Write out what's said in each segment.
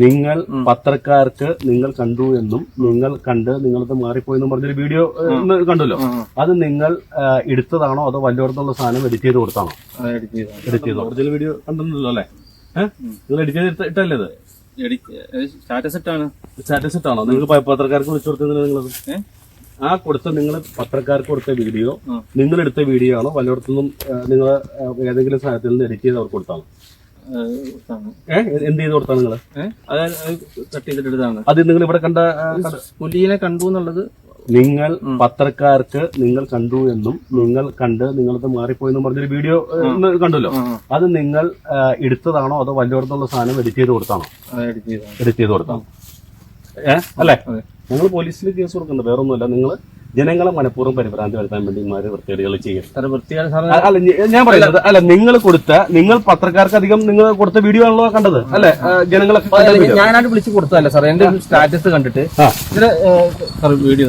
നിങ്ങൾ പത്രക്കാർക്ക് നിങ്ങൾ കണ്ടു എന്നും നിങ്ങൾ കണ്ട് നിങ്ങളത് മാറിപ്പോയി പറഞ്ഞൊരു വീഡിയോ കണ്ടല്ലോ. അത് നിങ്ങൾ എടുത്തതാണോ അതോ വല്ലോടത്തുള്ള സാധനം എഡിറ്റ് ചെയ്ത് കൊടുത്താണോ? എഡിറ്റ് ചെയ്തോ. ഒറിജിനൽ വീഡിയോ കണ്ടല്ലോ അല്ലേ? നിങ്ങൾ എഡിറ്റ് ചെയ്ത് ഇട്ട- ഇട്ടല്ലേ ഇത് സ്റ്റാറ്റസ് ഇട്ടാണ്. സ്റ്റാറ്റസ് ഇട്ടാണോ? നിങ്ങൾ പത്രക്കാർക്ക് വിളിച്ചു കൊടുത്തത് നിങ്ങളത്? ആ കൊടുത്ത നിങ്ങൾ പത്രക്കാർക്ക് കൊടുത്ത വീഡിയോ നിങ്ങളെടുത്ത നിങ്ങൾ എടുത്ത വീഡിയോ ആണോ? വല്ലയിടത്തുനിന്നും നിങ്ങൾ ഏതെങ്കിലും സ്ഥലത്തിൽ നിന്ന് എഡിറ്റ് ചെയ്ത് അവർക്ക് കൊടുത്താണോ? എന്ത് ചെയ്ത് കൊടുത്താണ് നിങ്ങൾ അത് കട്ട് അത് നിങ്ങൾ ഇവിടെ കണ്ട പുലിയെ കണ്ടു എന്നുള്ളത് നിങ്ങൾ പത്രക്കാർക്ക് നിങ്ങൾ കണ്ടു എന്നും നിങ്ങൾ കണ്ട് നിങ്ങളത് മാറിപ്പോയെന്നും പറഞ്ഞൊരു വീഡിയോ കണ്ടല്ലോ. അത് നിങ്ങൾ എടുത്തതാണോ അതോ വല്ലോടത്തുള്ള സാധനം എഡിറ്റ് ചെയ്ത് കൊടുത്താണോ? എഡിറ്റ് ചെയ്ത് കൊടുത്താണോ? ഏഹ് അല്ലേ? നിങ്ങൾ പോലീസിൽ കേസ് കൊടുക്കുന്നുണ്ട്. വേറൊന്നുമല്ല. നിങ്ങൾ ജനങ്ങളെ മനഃപൂർവം പരിഭ്രാന്തി വരുത്താൻ വേണ്ടി ഇമാര് വൃത്തികേടുകൾ ചെയ്യും. അല്ല ഞാൻ പറയുന്നത് അല്ല. നിങ്ങൾ കൊടുത്ത നിങ്ങൾ പത്രക്കാർക്ക് അധികം നിങ്ങൾ കൊടുത്ത വീഡിയോ ആണല്ലോ കണ്ടത് അല്ലെ? ജനങ്ങളെ. ഞാനായിട്ട് വിളിച്ചു കൊടുത്തതല്ല സാർ എന്റെ സ്റ്റാറ്റസ് കണ്ടിട്ട് വീഡിയോ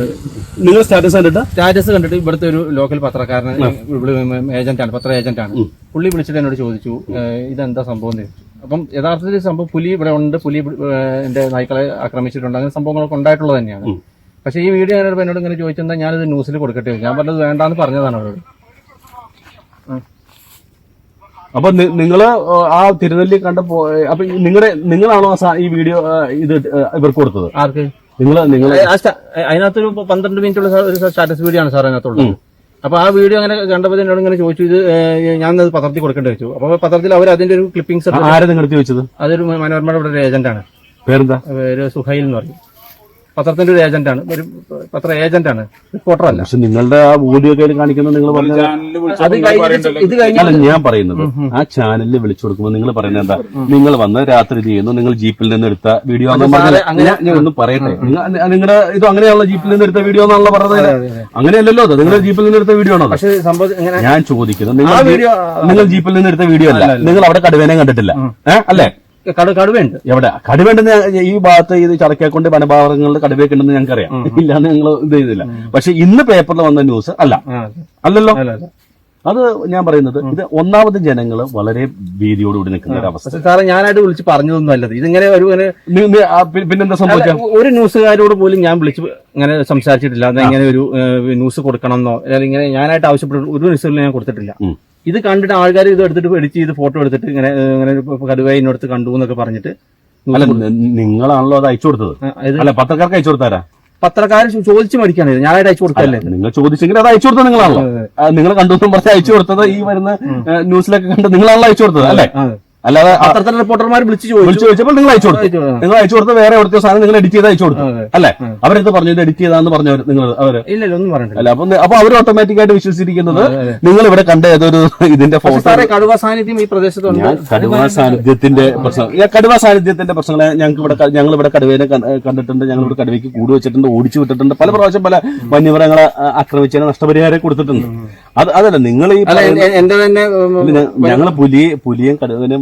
നിങ്ങൾ സ്റ്റാറ്റസ് കണ്ടിട്ട്? സ്റ്റാറ്റസ് കണ്ടിട്ട് ഇവിടുത്തെ ഒരു ലോക്കൽ പത്രക്കാരൻ ഏജന്റ് ആണ് പത്ര ഏജന്റ് ആണ്. പുള്ളി വിളിച്ചിട്ട് എന്നോട് ചോദിച്ചു ഇതെന്താ സംഭവം ചോദിച്ചു. അപ്പം യഥാർത്ഥത്തിൽ സംഭവം പുലി ഇവിടെ ഉണ്ട് പുലി എന്റെ നായ്ക്കളെ ആക്രമിച്ചിട്ടുണ്ട് അങ്ങനെ സംഭവങ്ങളൊക്കെ ഉണ്ടായിട്ടുള്ളത് തന്നെയാണ്. പക്ഷേ ഈ വീഡിയോ ഞാനിപ്പോൾ എന്നോട് ഇങ്ങനെ ചോദിച്ചെന്താ ഞാനിത് ന്യൂസിൽ കൊടുക്കട്ടെ? ഞാൻ പറഞ്ഞത് വേണ്ടാന്ന് പറഞ്ഞതാണ് അവരോട്. അപ്പൊ നിങ്ങൾ ആ തിരുനെല്ലി കണ്ട പോ- അപ്പൊ നിങ്ങളുടെ നിങ്ങളാണോ ഈ വീഡിയോ ഇത് ഇവർക്ക് കൊടുത്തത്? ആർക്ക്? നിങ്ങൾ നിങ്ങൾ അതിനകത്തൊരു പന്ത്രണ്ട് മിനിറ്റ് ഉള്ള ഒരു സ്റ്റാറ്റസ് വീഡിയോ ആണ് സാർ അതിനകത്തുള്ളത്. അപ്പൊ ആ വീഡിയോ അങ്ങനെ കണ്ടപ്പോൾ എന്നോട് ഇങ്ങനെ ചോദിച്ചു ഇത് ഞാൻ അത് പത്രത്തിൽ കൊടുക്കേണ്ടി വെച്ചു. അപ്പൊ പത്രത്തിൽ അവർ അതിന്റെ ഒരു ക്ലിപ്പിംഗ്സ് ആരെ നിങ്ങൾ ചോദിച്ചത്? അതൊരു മനോരമയുടെ ഇവിടെ ഒരു ഏജന്റ് ആണ്. പേരെന്താ? പേര് സുഹൈൽ എന്ന് പറയും. പത്രത്തിന്റെ ഒരു ഏജന്റാണ്. ആണ് ഒരു പത്ര ഏജന്റാണ്. റിപ്പോർട്ടറല്ല. റിപ്പോർട്ടർ അല്ല പക്ഷെ നിങ്ങളുടെ ആ വീഡിയോ കയ്യിൽ കാണിക്കുന്നത് നിങ്ങൾ പറഞ്ഞത് അത് കഴിഞ്ഞിട്ട് ഇത് കഴിഞ്ഞ അല്ല ഞാൻ പറയുന്നത് ആ ചാനലിൽ വിളിച്ചു കൊടുക്കുമ്പോൾ നിങ്ങൾ പറയുന്നത് എന്താ? നിങ്ങൾ വന്ന് രാത്രി ചെയ്യുന്നു നിങ്ങൾ ജീപ്പിൽ നിന്ന് എടുത്ത വീഡിയോ ഞാൻ ഒന്നും പറയട്ടെ. നിങ്ങളുടെ ഇത് അങ്ങനെയുള്ള ജീപ്പിൽ നിന്ന് എടുത്ത വീഡിയോ എന്നാണല്ലോ പറഞ്ഞത്? അങ്ങനെയല്ലല്ലോ അത്. നിങ്ങളുടെ ജീപ്പിൽ നിന്ന് എടുത്ത വീഡിയോ ആണോ പക്ഷെ എങ്ങനെ ഞാൻ ചോദിക്കുന്നത് നിങ്ങൾ ആ വീഡിയോ നിങ്ങൾ ജീപ്പിൽ നിന്ന് എടുത്ത വീഡിയോ അല്ല. നിങ്ങൾ അവിടെ കടുവേനെ കണ്ടിട്ടില്ല. ഏഹ് അല്ലേ? കടുവയുണ്ട്. എവിടെ? കടുവയുണ്ടെന്ന് ഈ ഭാഗത്ത് ഇത് ചടക്കേക്കൊണ്ട് വനഭാഗങ്ങളിൽ കടുവയൊക്കെ ഉണ്ടെന്ന് ഞങ്ങൾക്കറിയാം ഇല്ലാന്ന് ഞങ്ങൾ ഇത് ചെയ്തില്ല. പക്ഷെ ഇന്ന് പേപ്പറിൽ വന്ന ന്യൂസ് അല്ല. അല്ലല്ലോ? അല്ല അല്ല. അത് ഞാൻ പറയുന്നത് ഇത് ഒന്നാമത് ജനങ്ങൾ വളരെ ഭീതിയോടുകൂടി നിൽക്കുന്ന ഒരു അവസ്ഥ സാറേ ഞാനായിട്ട് വിളിച്ച് പറഞ്ഞതൊന്നും അല്ലത്. ഇതിങ്ങനെ ഒരു പിന്നെന്താ സംഭവിക്കാം ഒരു ന്യൂസുകാരോട് പോലും ഞാൻ വിളിച്ച് ഇങ്ങനെ സംസാരിച്ചിട്ടില്ല. അത് ഇങ്ങനെ ഒരു ന്യൂസ് കൊടുക്കണമെന്നോ അല്ലെങ്കിൽ ഇങ്ങനെ ഞാനായിട്ട് ആവശ്യപ്പെട്ട ഒരു ന്യൂസുകളും ഞാൻ കൊടുത്തിട്ടില്ല. ഇത് കണ്ടിട്ട് ആൾക്കാർ ഇത് എടുത്തിട്ട് എഡിറ്റ് ചെയ്ത് ഫോട്ടോ എടുത്തിട്ട് ഇങ്ങനെ ഇങ്ങനെ കടുവ ഇന്നടുത്ത് കണ്ടു എന്നൊക്കെ പറഞ്ഞിട്ട് അല്ല നിങ്ങളാണല്ലോ അത് അയച്ചു കൊടുത്തത്. അല്ല പത്രക്കാർക്ക് അയച്ചു കൊടുത്താരാ? പത്രക്കാർ ചോദിച്ചു മേടിക്കാണ് ഞാനായിട്ട് അയച്ചു കൊടുത്തല്ലേ. നിങ്ങൾ ചോദിച്ചെങ്കിൽ അത് അയച്ചു കൊടുത്തത് നിങ്ങളാണല്ലോ. നിങ്ങൾ കണ്ടു പറഞ്ഞ് അയച്ചു കൊടുത്തത് ഈ വരുന്ന ന്യൂസിലൊക്കെ കണ്ട് നിങ്ങളാണല്ലോ അയച്ചു കൊടുത്തത് അല്ലേ. അല്ലാതെ അത്തരത്തിൽ റിപ്പോർട്ടർമാർ വിളിച്ച് ചോദിച്ചു. വിളിച്ചു ചോദിച്ചപ്പോൾ നിങ്ങൾ അയച്ചു കൊടുത്തു. നിങ്ങൾ അയച്ചു കൊടുത്ത വേറെ എവിടുത്തെ സാധനം നിങ്ങൾ എഡിറ്റ് ചെയ്ത് അയച്ചു കൊടുത്തു. അല്ലേ? അവരെന്ത് പറഞ്ഞു? ഇത് എഡിറ്റ് ചെയ്താന്ന് പറഞ്ഞവർ നിങ്ങൾ അവർ അല്ല അപ്പൊ അപ്പൊ അവർ ഓട്ടോമാറ്റിക് ആയിട്ട് വിശ്വസിച്ചിരിക്കുന്നത് നിങ്ങൾ ഇവിടെ കണ്ട ഏതൊരു ഇതിന്റെ കടുവാ സാന്നിധ്യം ഈ പ്രദേശത്തുണ്ട്. കടുവ സാന്നിധ്യത്തിന്റെ പ്രശ്നം കടുവ സാന്നിധ്യത്തിന്റെ പ്രശ്നങ്ങളെ ഞങ്ങൾക്ക് ഇവിടെ ഞങ്ങൾ ഇവിടെ കടുവേനെ കണ്ടിട്ടുണ്ട്. ഞങ്ങൾ ഇവിടെ കടുവയ്ക്ക് കൂട് വെച്ചിട്ടുണ്ട് ഓടിച്ചു വിട്ടിട്ടുണ്ട്. പല പ്രാവശ്യം പല വന്യമൃഗങ്ങളെ ആക്രമിച്ച ആക്രമിച്ചതിന് നഷ്ടപരിഹാരം കൊടുത്തിട്ടുണ്ട്. അത് അതല്ല നിങ്ങൾ ഈ എന്റെ തന്നെ ഞങ്ങൾ പുലി പുലിയും കടുവനെയും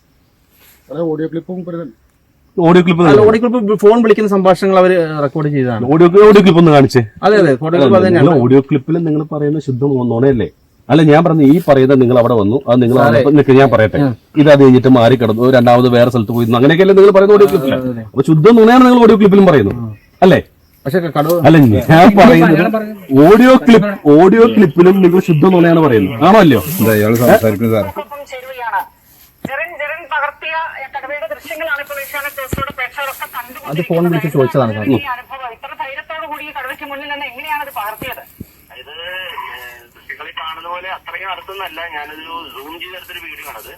audio ക്ലിപ്പും audio clip audio clip phone വിളിക്കുന്ന സംഭാഷണങ്ങൾ അവർ റെക്കോർഡ് ചെയ്തതാണ്. ഓഡിയോ ഓഡിയോ ക്ലിപ്പ് ഒന്ന് കാണിച്ചേ. അതെ അതെ ഓഡിയോ ക്ലിപ്പിൽ നിങ്ങൾ പറയുന്ന ശുദ്ധം നുണയല്ലേ? അല്ല ഞാൻ പറഞ്ഞു ഈ പറയുന്നത് നിങ്ങൾ അവിടെ വന്നു അത് നിങ്ങൾ നിൽക്കുക ഞാൻ പറയട്ടെ. ഇത് അത് കഴിഞ്ഞിട്ട് മാറി കിടന്നു രണ്ടാമത് വേറെ സ്ഥലത്ത് പോയിരുന്നു. അങ്ങനെയൊക്കെയല്ലേ നിങ്ങൾ പറയുന്ന ഓഡിയോ ക്ലിപ്പിൽ അപ്പൊ ശുദ്ധം നുണയാണ് നിങ്ങൾ ഓഡിയോ ക്ലിപ്പിലും പറയുന്നത്. അല്ലേ? പക്ഷെ കടുവ അല്ല ഞാൻ പറയുന്നത് ഓഡിയോ ക്ലിപ്പ് ഓഡിയോ ക്ലിപ്പിലും നിങ്ങൾ ശുദ്ധ നുണയാണ് പറയുന്നത്. ആണോ അല്ലയോ? സംസാരിക്കുന്നത് സാറേ. അത് ഫോൺ വിളിച്ച് ചോദിച്ചതാണ് സാർ. ഈ അനുഭവം ഇത്ര ധൈര്യത്തോടു കൂടി ഈ മുന്നിൽ നിന്ന് എങ്ങനെയാണ് ഇത് കാണുന്ന പോലെ അത്രയും അടുത്തൊന്നല്ല. ഞാനൊരു സൂം ചെയ്തെടുത്തൊരു വീഡിയോ ആണത്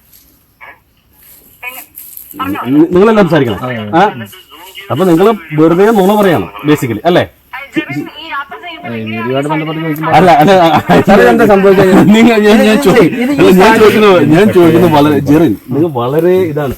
എങ്ങ- നിങ്ങളെല്ലാം സംസാരിക്കണം അപ്പൊ നിങ്ങൾ വെറുതെ നുണ പറയാണ് ബേസിക്കലി അല്ലേ? അല്ല അല്ല സംഭവിച്ചത്? നിങ്ങൾ ഞാൻ ചോദിക്കുന്നു ഞാൻ ചോദിക്കുന്നത് വളരെ ജെറിൻ നിങ്ങൾ വളരെ ഇതാണ്.